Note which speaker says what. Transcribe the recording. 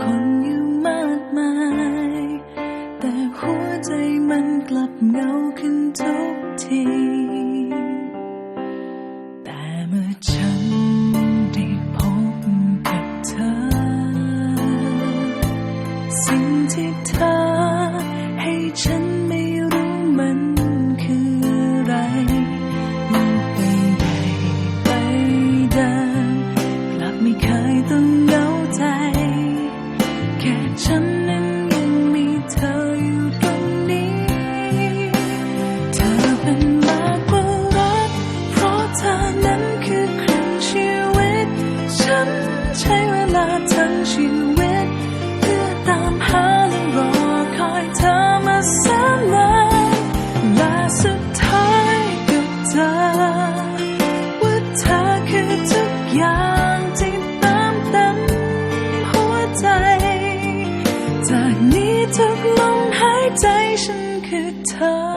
Speaker 1: คนอยู่มากมาย แต่หัวใจมันกลับเงาขึ้นทุกที แต่เมื่อฉันได้พบกับเธอสิ่ง ค่ฉันนั้นยังมีเธออยู่ตรงนี้ เธอเป็นมากกว่ารัก เพราะเธอนั้นคือครึ่งชีวิต ฉันใช้เวลาทั้งชีวิต เพื่อตามหาและรอคอยเธอมาแสนนานละสุดท้าย ทุกลมหายใจฉันคือเธอ